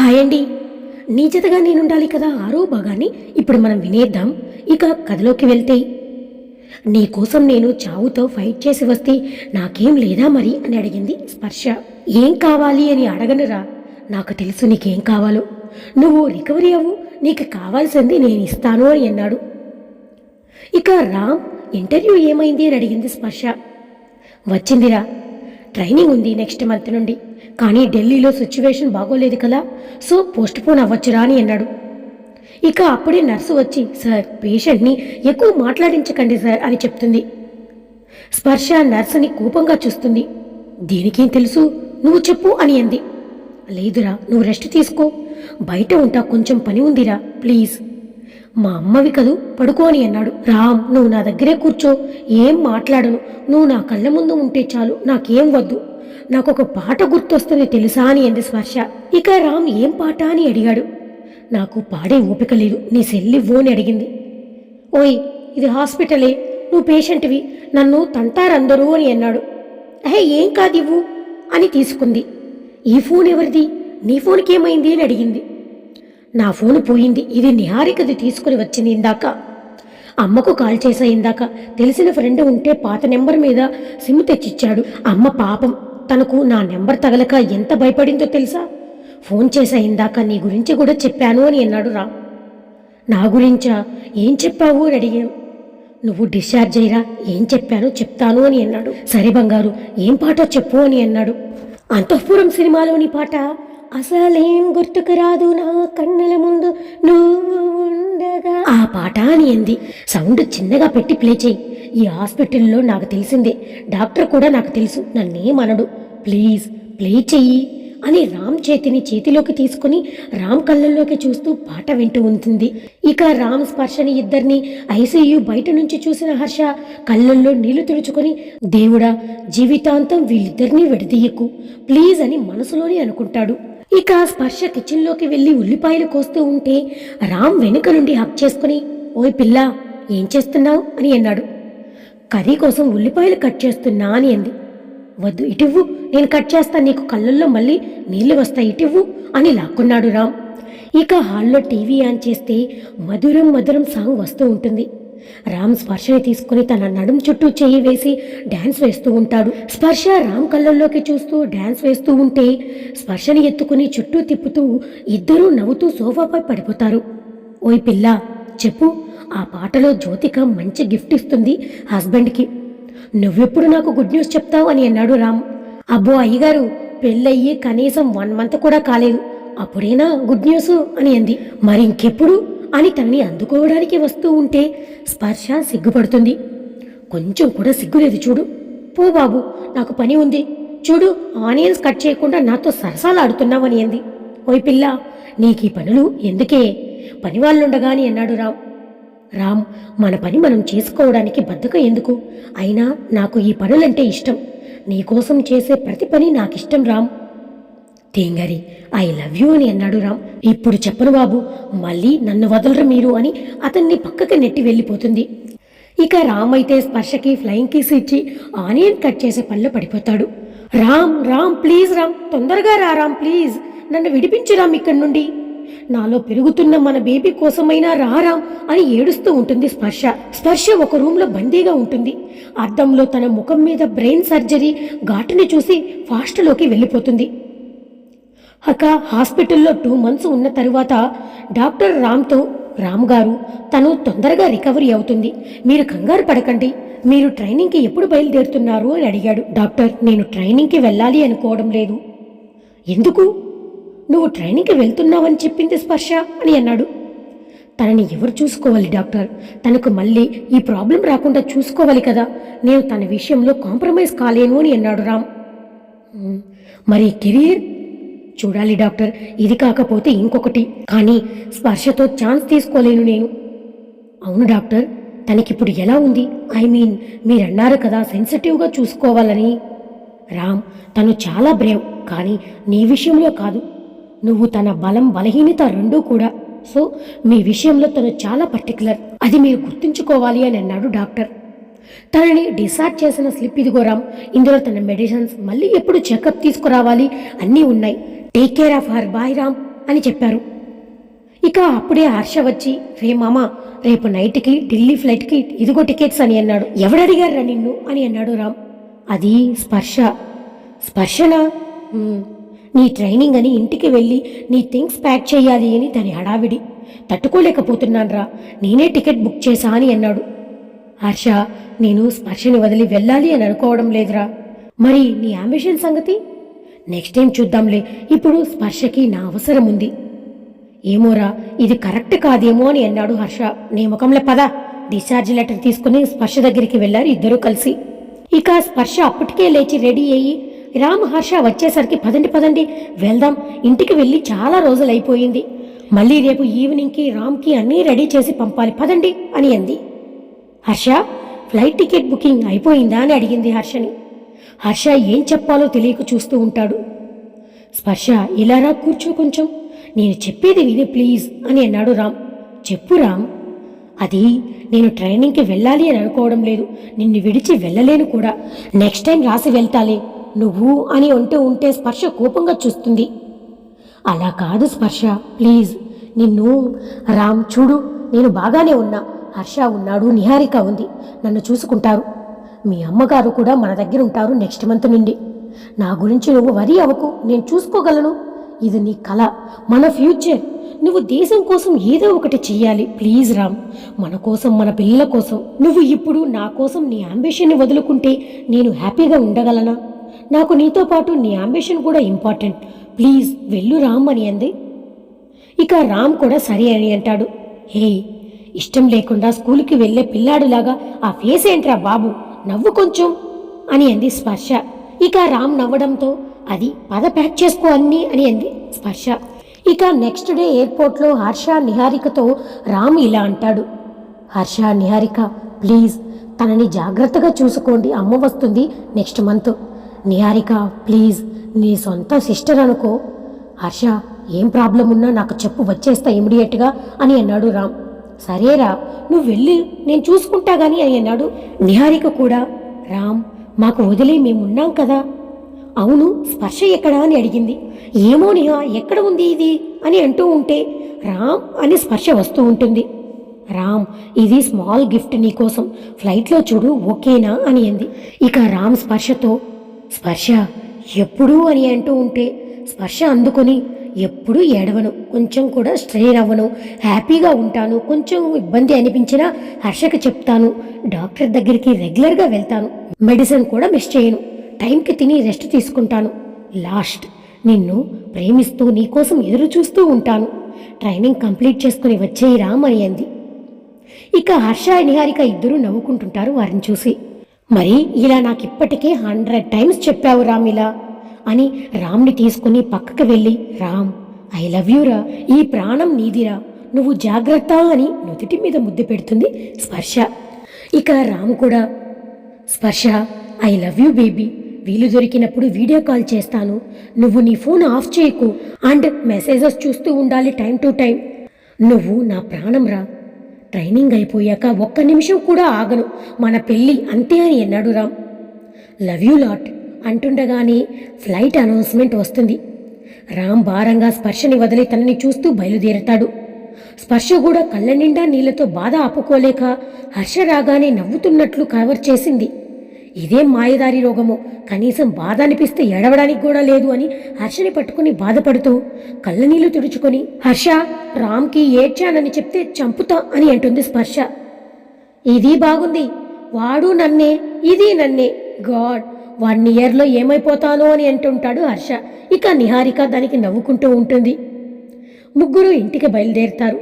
Hi అండి. నీ జతగా నేనుండాలి కదా ఆరో భాగాన్ని ఇప్పుడు మనం వినేద్దాం. ఇక కథలోకి వెళ్తే. నీ కోసం నేను చావుతో ఫైట్ చేసి వస్తే నాకేం లేదా మరి అని అడిగింది స్పర్శ. ఏం కావాలి అని అడగనురా. నాకు తెలుసు నీకేం కావాలో. నువ్వు రికవరీ అవ్వు. నీకు కావాల్సింది నేను ఇస్తాను అని అన్నాడు. ఇక రామ్ ఇంటర్వ్యూ ఏమైంది అని అడిగింది స్పర్శ. వచ్చిందిరా. ట్రైనింగ్ ఉంది నెక్స్ట్ మంత్ నుండి. కానీ ఢిల్లీలో సిచ్యువేషన్ బాగోలేదు కదా. సో పోస్ట్పోన్ అవ్వచ్చురా అని అన్నాడు. ఇక అప్పుడే నర్సు వచ్చి సార్ పేషెంట్ని ఎక్కువ మాట్లాడించకండి సార్ అని చెప్తుంది. స్పర్శ నర్సుని కోపంగా చూస్తుంది. దీనికేం తెలుసు? నువ్వు చెప్పు అని అంది. లేదురా నువ్వు రెస్ట్ తీసుకో. బయట ఉంటా కొంచెం పని ఉందిరా ప్లీజ్. మా అమ్మవి కదూ పడుకో అని అన్నాడు. రామ్ నువ్వు నా దగ్గరే కూర్చో. ఏం మాట్లాడను. నువ్వు నా కళ్ళ ముందు ఉంటే చాలు నాకేం వద్దు. నాకు ఒక పాట గుర్తొస్తుంది తెలుసా అని అంది స్పర్శ. ఇక రామ్ ఏం పాట అని అడిగాడు. నాకు పాడే ఓపిక లేదు నీ సెల్లివ్వు అని అడిగింది. ఓయ్ ఇది హాస్పిటలే నువ్వు పేషెంట్వి నన్ను తంతారందరూ అని అన్నాడు. అహే ఏం కాదివ్వు అని తీసుకుంది. ఈ ఫోన్ ఎవరిది? నీ ఫోన్కి ఏమైంది అని అడిగింది. నా ఫోన్ పోయింది ఇది నిహారికది తీసుకుని వచ్చింది ఇందాక. అమ్మకు కాల్ చేసా ఇందాక. తెలిసిన ఫ్రెండ్ ఉంటే పాత నెంబర్ మీద సిమ్ తెచ్చిచ్చాడు. అమ్మ పాపం. తనకు నా నెంబర్ తగలక ఎంత భయపడిందో తెలుసా? ఫోన్ చేసా ఇందాక నీ గురించి కూడా చెప్పాను అని అన్నాడు రా నా గురించా? ఏం చెప్పావు అని అడిగాను నువ్వు డిశ్చార్జ్ అయ్యరా ఏం చెప్పాను చెప్తాను అని అన్నాడు. సరే బంగారు ఏం పాటో చెప్పు అని అన్నాడు. అంతఃపురం సినిమాలోని పాట అసలేం గుర్తుకు రాదు నా కన్నుల ముందు నువ్వు ఉండగా. ఆ పాట అని అంది. సౌండ్ చిన్నగా పెట్టి ప్లే చేయి. ఈ హాస్పిటల్లో నాకు తెలిసిందే. డాక్టర్ కూడా నాకు తెలుసు నన్నేమనడు ప్లీజ్ ప్లే చెయ్యి అని రామ్ చేతిని చేతిలోకి తీసుకుని రామ్ కళ్ళల్లోకి చూస్తూ పాట వింటూ ఉంటుంది. ఇక రామ్ స్పర్శని ఇద్దరిని ఐసీయూ బయట నుంచి చూసిన హర్ష కళ్ళల్లో నీళ్ళు తుడుచుకొని దేవుడా జీవితాంతం వీళ్ళిద్దరినీ విడదీయకు ప్లీజ్ అని మనసులోనే అనుకుంటాడు. ఇక స్పర్శ కిచెన్లోకి వెళ్ళి ఉల్లిపాయలు కోస్తూ ఉంటే రామ్ వెనుక నుండి హక్ చేసుకుని ఓయ్ పిల్ల ఏం చేస్తున్నావు? అని అన్నాడు. కర్రీ కోసం ఉల్లిపాయలు కట్ చేస్తున్నా అని అంది. వద్దు ఇటివ్వు. నేను కట్ చేస్తా నీకు కళ్ళల్లో మళ్ళీ నీళ్ళు వస్తాయి ఇటివ్వు అని లాక్కున్నాడు రామ్. ఇక హాల్లో టీవీ ఆన్ చేస్తే మధురం మధురం సాంగ్ వస్తూ ఉంటుంది. రామ్ స్పర్శని తీసుకుని తన నడుం చుట్టూ చెయ్యి వేసి డ్యాన్స్ వేస్తూ ఉంటాడు. స్పర్శ రామ్ కళ్ళల్లోకి చూస్తూ డ్యాన్స్ వేస్తూ ఉంటే స్పర్శని ఎత్తుకుని చుట్టూ తిప్పుతూ ఇద్దరూ నవ్వుతూ సోఫాపై పడిపోతారు. ఓయ్ పిల్ల చెప్పు ఆ పాటలో జ్యోతిక మంచి గిఫ్ట్ ఇస్తుంది హస్బెండ్కి. నువ్వెప్పుడు నాకు గుడ్ న్యూస్ చెప్తావు అని అన్నాడు రామ్. అబ్బో అయ్యగారు పెళ్ళయ్యి కనీసం వన్ మంత్ కూడా కాలేదు. అప్పుడేనా గుడ్ న్యూస్ అని అంది. మరి ఇంకెప్పుడు? అని తనని అందుకోవడానికి వస్తూ ఉంటే స్పర్శ సిగ్గుపడుతుంది. కొంచెం కూడా సిగ్గులేదు చూడు. పో బాబు నాకు పని ఉంది. చూడు ఆనియన్స్ కట్ చేయకుండా నాతో సరసాలాడుతున్నావని అంది. ఓయ్ పిల్ల నీకు ఈ పనులు ఎందుకే? పని వాళ్ళుండగాని అన్నాడు రావు. రామ్ మన పని మనం చేసుకోవడానికి బద్దక ఎందుకు? అయినా నాకు ఈ పనులంటే ఇష్టం. నీకోసం చేసే ప్రతి పని నాకిష్టం రామ్. తేంగరి ఐ లవ్ యూ అని అన్నాడు రామ్. ఇప్పుడు చెప్పను బాబు మళ్ళీ నన్ను వదలరు మీరు అని అతన్ని పక్కకి నెట్టి వెళ్ళిపోతుంది. ఇక రామ్ అయితే స్పర్శకి ఫ్లయింగ్ కిస్ ఇచ్చి ఆనియన్ కట్ చేసే పనిలో పడిపోతాడు. రామ్ రామ్ ప్లీజ్ రామ్ తొందరగా రా రామ్ ప్లీజ్ నన్ను విడిపించు రామ్ ఇక్కడి నుండి. నాలో పెరుగుతున్న మన బేబీ కోసమైనా రారా అని ఏడుస్తూ ఉంటుంది స్పర్శ. స్పర్శ ఒక రూమ్లో బందీగా ఉంటుంది. అద్దంలో తన ముఖం మీద బ్రెయిన్ సర్జరీ ఘాటుని చూసి ఫాస్ట్లోకి వెళ్ళిపోతుంది. అక హాస్పిటల్లో టూ మంత్స్ ఉన్న తరువాత డాక్టర్ రామ్తో రామ్ గారు తను తొందరగా రికవరీ అవుతుంది. మీరు కంగారు పడకండి. మీరు ట్రైనింగ్కి ఎప్పుడు బయలుదేరుతున్నారు అని అడిగాడు డాక్టర్. నేను ట్రైనింగ్కి వెళ్ళాలి అనుకోవడం లేదు. ఎందుకు? నువ్వు ట్రైనింగ్కి వెళ్తున్నావని చెప్పింది స్పర్శ అని అన్నాడు. తనని ఎవరు చూసుకోవాలి డాక్టర్? తనకు మళ్ళీ ఈ ప్రాబ్లం రాకుండా చూసుకోవాలి కదా? నేను తన విషయంలో కాంప్రమైజ్ కాలేను అని అన్నాడు రామ్. మరి కెరీర్? చూడాలి డాక్టర్ ఇది కాకపోతే ఇంకొకటి. కానీ స్పర్శతో ఛాన్స్ తీసుకోలేను నేను. అవును డాక్టర్ తనకిప్పుడు ఎలా ఉంది? ఐ మీన్ మీరన్నారు కదా సెన్సిటివ్గా చూసుకోవాలని. రామ్ తను చాలా బ్రేవ్ కానీ నీ విషయంలో కాదు. నువ్వు తన బలం బలహీనత రెండూ కూడా. సో మీ విషయంలో తను చాలా పర్టికులర్ అది మీరు గుర్తుంచుకోవాలి అని అన్నాడు డాక్టర్. తనని డిసార్జ్ చేసిన స్లిప్ ఇదిగో రామ్ ఇందులో తన మెడిసిన్స్ మళ్ళీ ఎప్పుడు చెకప్ తీసుకురావాలి అన్నీ ఉన్నాయి. Take care of her boy Ram అని చెప్పారు. ఇక అప్పుడే హర్ష వచ్చి రే మామ రేపు నైట్కి ఢిల్లీ ఫ్లైట్కి ఇదిగో టికెట్స్ అని అన్నాడు. ఎవడడిగారా నిన్ను? అని అన్నాడు రామ్. అది స్పర్శ. స్పర్శనా? నీ ట్రైనింగ్ అని ఇంటికి వెళ్ళి నీ థింగ్స్ ప్యాక్ చేయాలి అని దాని హడావిడి. తట్టుకోలేకపోతున్నాన్రా. నేనే టికెట్ బుక్ చేశా అని అన్నాడు. హర్ష నేను స్పర్శని వదిలి వెళ్ళాలి అని అనుకోవడం లేదురా. మరి నీ అంబిషన్ సంగతి? నెక్స్ట్ టైం చూద్దాంలే. ఇప్పుడు స్పర్శకి నా అవసరం ఉంది. ఏమోరా ఇది కరెక్ట్ కాదేమో అని అన్నాడు హర్ష. నీ ముఖంలో పద. డిశ్చార్జ్ లెటర్ తీసుకుని స్పర్శ దగ్గరికి వెళ్ళారు ఇద్దరూ కలిసి. ఇక స్పర్శ అప్పటికే లేచి రెడీ అయ్యి రామ్ హర్ష వచ్చేసరికి పదండి పదండి వెళ్దాం. ఇంటికి వెళ్ళి చాలా రోజులు అయిపోయింది మళ్ళీ రేపు ఈవినింగ్కి రామ్కి అన్నీ రెడీ చేసి పంపాలి. పదండి అని అంది. హర్ష ఫ్లైట్ టికెట్ బుకింగ్ అయిపోయిందా అని అడిగింది హర్షని. హర్ష ఏం చెప్పాలో తెలియక చూస్తూ ఉంటాడు. స్పర్శ ఇలారా కూర్చో కొంచెం. నేను చెప్పేది విని ప్లీజ్ అని అన్నాడు రామ్. చెప్పు రామ్. అది నేను ట్రైనింగ్కి వెళ్ళాలి అని అనుకోవడం లేదు. నిన్ను విడిచి వెళ్ళలేను కూడా. నెక్స్ట్ టైం రాసి వెళ్తాలే. నువ్వు అని అంటూ ఉంటే స్పర్శ కోపంగా చూస్తుంది. అలా కాదు స్పర్శ ప్లీజ్. నిన్ను రామ్ చూడు నేను బాగానే ఉన్నా. హర్ష ఉన్నాడు నిహారిక ఉంది. నన్ను చూసుకుంటారు. మీ అమ్మగారు కూడా మన దగ్గర ఉంటారు నెక్స్ట్ మంత్ నుండి. నా గురించి నువ్వు వరి అవ్వకు నేను చూసుకోగలను. ఇది నీ కళ మన ఫ్యూచర్. నువ్వు దేశం కోసం ఏదో ఒకటి చెయ్యాలి ప్లీజ్ రామ్. మన కోసం మన పిల్లల కోసం. నువ్వు ఇప్పుడు నా కోసం నీ అంబిషన్ని వదులుకుంటే నేను హ్యాపీగా ఉండగలనా? నాకు నీతో పాటు నీ అంబిషన్ కూడా ఇంపార్టెంట్ ప్లీజ్ వెళ్ళు రామ్ అని అంది. ఇక రామ్ కూడా సరే అని అంటాడు. హే ఇష్టం లేకుండా స్కూల్కి వెళ్ళే పిల్లాడులాగా ఆ ఫేస్ ఏంట్రా బాబు? నవ్వు కొంచెం అని అంది స్పర్శ. ఇక రామ్ నవ్వడంతో అది పద ప్యాక్ చేసుకో అన్ని అని అంది స్పర్శ. ఇక నెక్స్ట్ డే ఎయిర్పోర్ట్లో హర్ష నిహారికతో రామ్ ఇలా అంటాడు. హర్ష నిహారిక ప్లీజ్ తనని జాగ్రత్తగా చూసుకోండి. అమ్మ వస్తుంది నెక్స్ట్ మంత్ నిహారిక ప్లీజ్ నీ సొంత సిస్టర్ అనుకో. హర్ష ఏం ప్రాబ్లం ఉన్నా నాకు చెప్పు వచ్చేస్తా ఇమీడియట్గా అని అన్నాడు రామ్. సరేరా నువ్వు వెళ్ళి నేను చూసుకుంటా గాని అని అన్నాడు నిహారిక కూడా. రామ్ మాకు వదిలే మేమున్నాం కదా. అవును స్పర్శ ఎక్కడా అని అడిగింది. ఏమో నిహా ఎక్కడ ఉంది ఇది అని అంటూ ఉంటే రామ్ అని స్పర్శ వస్తూ ఉంటుంది. రామ్ ఇది స్మాల్ గిఫ్ట్ నీకోసం ఫ్లైట్లో చూడు ఓకేనా అని అంది. ఇక రామ్ స్పర్శతో స్పర్శ ఎప్పుడు అని అంటూ ఉంటే స్పర్శ అందుకొని ఎప్పుడూ ఏడవను. కొంచెం కూడా స్ట్రెయిన్ అవ్వను. హ్యాపీగా ఉంటాను. కొంచెం ఇబ్బంది అనిపించినా హర్షకు చెప్తాను. డాక్టర్ దగ్గరికి రెగ్యులర్గా వెళ్తాను. మెడిసిన్ కూడా మిస్ చేయను. టైంకి తిని రెస్ట్ తీసుకుంటాను. లాస్ట్ నిన్ను ప్రేమిస్తూ నీకోసం ఎదురు చూస్తూ ఉంటాను. ట్రైనింగ్ కంప్లీట్ చేసుకుని వచ్చేయి రామ్ అని అంది. ఇక హర్ష నిహారిక ఇద్దరూ నవ్వుకుంటుంటారు వారిని చూసి. మరి ఇలా నాకు ఇప్పటికే హండ్రెడ్ టైమ్స్ చెప్పావు రామ్ ఇలా అని రామ్ని తీసుకుని పక్కకి వెళ్ళి రామ్ ఐ లవ్ యూరా ఈ ప్రాణం నీదిరా నువ్వు జాగ్రత్త అని నుదుటి మీద ముద్దు పెడుతుంది స్పర్శ. ఇక రామ్ కూడా స్పర్శ ఐ లవ్ యూ బేబీ వీలు దొరికినప్పుడు వీడియో కాల్ చేస్తాను నువ్వు నీ ఫోన్ ఆఫ్ చేయకు అండ్ మెసేజెస్ చూస్తూ ఉండాలి టైం టు టైం. నువ్వు నా ప్రాణం రా ట్రైనింగ్ అయిపోయాక ఒక్క నిమిషం కూడా ఆగను. మన పెళ్ళి అంతే అని అన్నాడు రామ్. లవ్ యూ లాట్ అంటుండగానే ఫ్లైట్ అనౌన్స్మెంట్ వస్తుంది. రామ్ భారంగా స్పర్శని వదిలి తనని చూస్తూ బయలుదేరతాడు. స్పర్శ కూడా కళ్ళ నిండా నీళ్ళతో బాధ ఆపుకోలేక హర్ష రాగానే నవ్వుతున్నట్లు కవర్ చేసింది. ఇదేం మాయదారి రోగము. కనీసం బాధ అనిపిస్తే ఏడవడానికి కూడా లేదు అని హర్షని పట్టుకుని బాధపడుతూ కళ్ళనీళ్ళు తుడుచుకొని హర్ష రామ్కి ఏడ్చానని చెప్తే చంపుతా అని అంటుంది స్పర్శ. ఇది బాగుంది. వాడు నన్నే ఇది నన్నే. గాడ్ వన్ ఇయర్లో ఏమైపోతానో అని అంటుంటాడు హర్ష. ఇక నిహారిక దానికి నవ్వుకుంటూ ఉంటుంది. ముగ్గురు ఇంటికి బయలుదేరుతారు.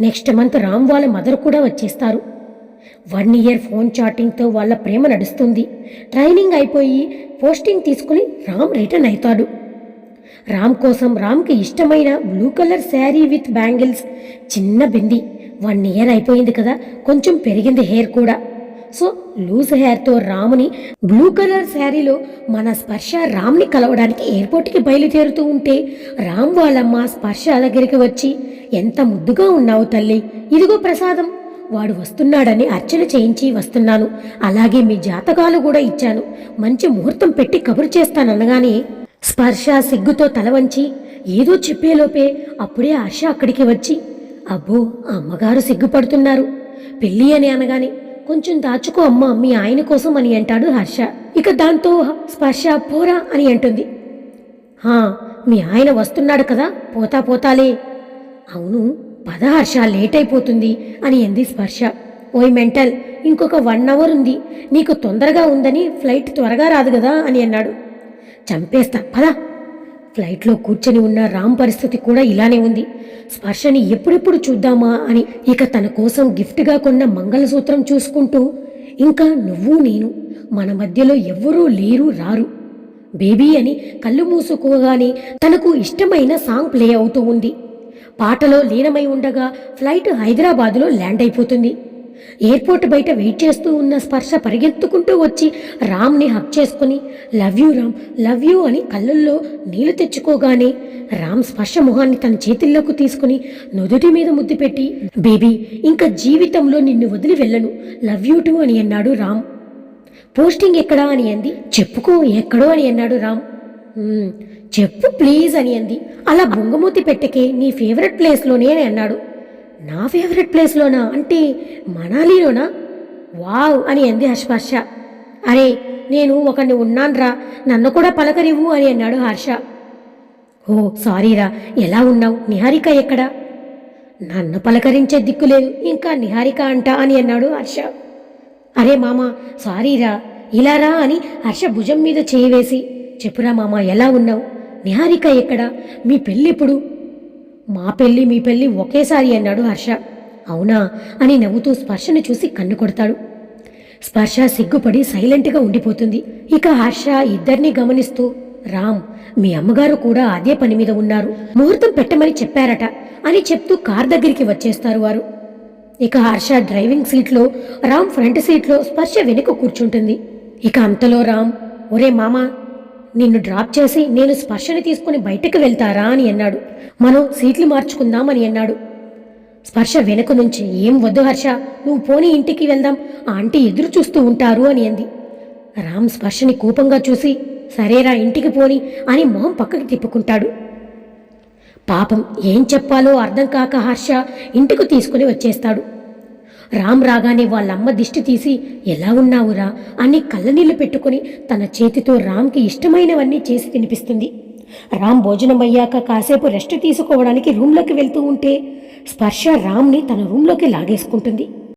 నెక్స్ట్ మంత్ రామ్ వాళ్ళ మదర్ కూడా వచ్చేస్తారు. వన్ ఇయర్ ఫోన్ చాటింగ్తో వాళ్ళ ప్రేమ నడుస్తుంది. ట్రైనింగ్ అయిపోయి పోస్టింగ్ తీసుకుని రామ్ రిటర్న్ అవుతాడు. రామ్ కోసం రామ్కి ఇష్టమైన blue colour sari with bangles చిన్న బింది. వన్ ఇయర్ అయిపోయింది కదా కొంచెం పెరిగింది హెయిర్ కూడా. సో లూజ్ హెయిర్తో రాముని బ్లూ కలర్ శారీలో మన స్పర్శ రామ్ని కలవడానికి ఎయిర్పోర్ట్కి బయలుదేరుతూ ఉంటే రామ్ వాళ్ళమ్మ స్పర్శ దగ్గరికి వచ్చి ఎంత ముద్దుగా ఉన్నావు తల్లి. ఇదిగో ప్రసాదం. వాడు వస్తున్నాడని అర్చన చేయించి వస్తున్నాను. అలాగే మీ జాతకాలు కూడా ఇచ్చాను. మంచి ముహూర్తం పెట్టి కబురు చేస్తాననగానే స్పర్శ సిగ్గుతో తల వంచి ఏదో చెప్పేలోపే అప్పుడే హర్ష అక్కడికి వచ్చి అబ్బో అమ్మగారు సిగ్గుపడుతున్నారు. పెళ్ళి అని అనగానే కొంచెం దాచుకో అమ్మ మీ ఆయన కోసం అని అంటాడు హర్ష. ఇక దాంతో స్పర్శ పోరా అని అంటుంది. హా మీ ఆయన వస్తున్నాడు కదా పోతా పోతాలే. అవును పద హర్ష లేట్ అయిపోతుంది అని అంది స్పర్శ. ఓయ్ మెంటల్ ఇంకొక వన్ అవర్ ఉంది. నీకు తొందరగా ఉందని ఫ్లైట్ త్వరగా రాదు కదా అని అన్నాడు. చంపేస్తా పద. ఫ్లైట్లో కూర్చొని ఉన్న రామ్ పరిస్థితి కూడా ఇలానే ఉంది. స్పర్శని ఎప్పుడెప్పుడు చూద్దామా అని ఇక తన కోసం గిఫ్ట్గా కొన్న మంగళసూత్రం చూసుకుంటూ ఇంకా నువ్వు నేను మన మధ్యలో ఎవ్వరూ లేరు రారు. బేబీ అని కళ్ళు మూసుకోగానే తనకు ఇష్టమైన సాంగ్ ప్లే అవుతూ ఉంది. పాటలో లీనమై ఉండగా ఫ్లైట్ హైదరాబాదులో ల్యాండ్ అయిపోతుంది ఎయిర్పోర్ట్ బయట వెయిట్ చేస్తూ ఉన్న స్పర్శ పరిగెత్తుకుంటూ వచ్చి రామ్ని హక్ చేసుకుని love you Ram love you అని కళ్ళల్లో నీళ్ళు తెచ్చుకోగానే రామ్ స్పర్శ మొహాన్ని తన చేతుల్లోకి తీసుకుని నుదుటి మీద ముద్దు పెట్టి బేబీ ఇంకా జీవితంలో నిన్ను వదిలి వెళ్ళను. లవ్ యూ టూ అని అన్నాడు రామ్. పోస్టింగ్ ఎక్కడా అని అంది. చెప్పుకో ఎక్కడో అని అన్నాడు రామ్. చెప్పు ప్లీజ్ అని అంది. అలా బొంగమూతి పెట్టకే నీ ఫేవరెట్ ప్లేస్లోనే అని అన్నాడు. నా ఫేవరెట్ ప్లేస్లోనా అంటే మనాలిలోనా? వావ్ అని అంది హర్ష అరే నేను ఒకరిని ఉన్నాన్రా. నన్ను కూడా పలకరివ్వు అని అన్నాడు హర్ష. ఓ సారీరా. ఎలా ఉన్నావు? నిహారిక ఎక్కడా? నన్ను పలకరించే దిక్కు లేదు. ఇంకా నిహారిక అంట అని అన్నాడు హర్ష. అరే మామ సారీరా. ఇలా రా అని హర్ష భుజం మీద చేయి వేసి చెప్పురా మామ ఎలా ఉన్నావు? నిహారిక ఎక్కడా? మీ పెళ్ళిప్పుడు? మా పెళ్ళి మీ పెళ్ళి ఒకేసారి అన్నాడు హర్ష. అవునా? అని నవ్వుతూ స్పర్శను చూసి కన్ను కొడతాడు. స్పర్శ సిగ్గుపడి సైలెంట్గా ఉండిపోతుంది. ఇక హర్ష ఇద్దరిని గమనిస్తూ రామ్ మీ అమ్మగారు కూడా అదే పని మీద ఉన్నారు. ముహూర్తం పెట్టమని చెప్పారట అని చెప్తూ కార్ దగ్గరికి వచ్చేస్తారు వారు. ఇక హర్ష డ్రైవింగ్ సీట్లో రామ్ ఫ్రంట్ సీట్లో స్పర్శ వెనుక కూర్చుంటుంది. ఇక అంతలో రామ్ ఒరే మామా నిన్ను డ్రాప్ చేసి నేను స్పర్శని తీసుకుని బయటకు వెళ్తారా అని అన్నాడు. మనం సీట్లు మార్చుకుందామని అన్నాడు. స్పర్శ వెనుక నుంచి ఏం వద్దు హర్ష నువ్వు పోని ఇంటికి వెళ్దాం ఆ ఆంటీ ఎదురు చూస్తూ ఉంటారు అని అంది. రామ్ స్పర్శని కోపంగా చూసి సరేరా ఇంటికి పోని అని మొహం పక్కకి తిప్పుకుంటాడు. పాపం ఏం చెప్పాలో అర్థం కాక హర్ష ఇంటికి తీసుకుని వచ్చేస్తాడు. రామ్ రాగానే వాళ్ళమ్మ దిష్టి తీసి ఎలా ఉన్నావురా? అని కళ్ళనీళ్ళు పెట్టుకుని తన చేతితో రామ్కి ఇష్టమైనవన్నీ చేసి తినిపిస్తుంది. రామ్ భోజనం అయ్యాక కాసేపు రెస్ట్ తీసుకోవడానికి రూమ్లోకి వెళ్తూ ఉంటే స్పర్శ రామ్ని తన రూమ్లోకి లాగేసుకుంటుంది.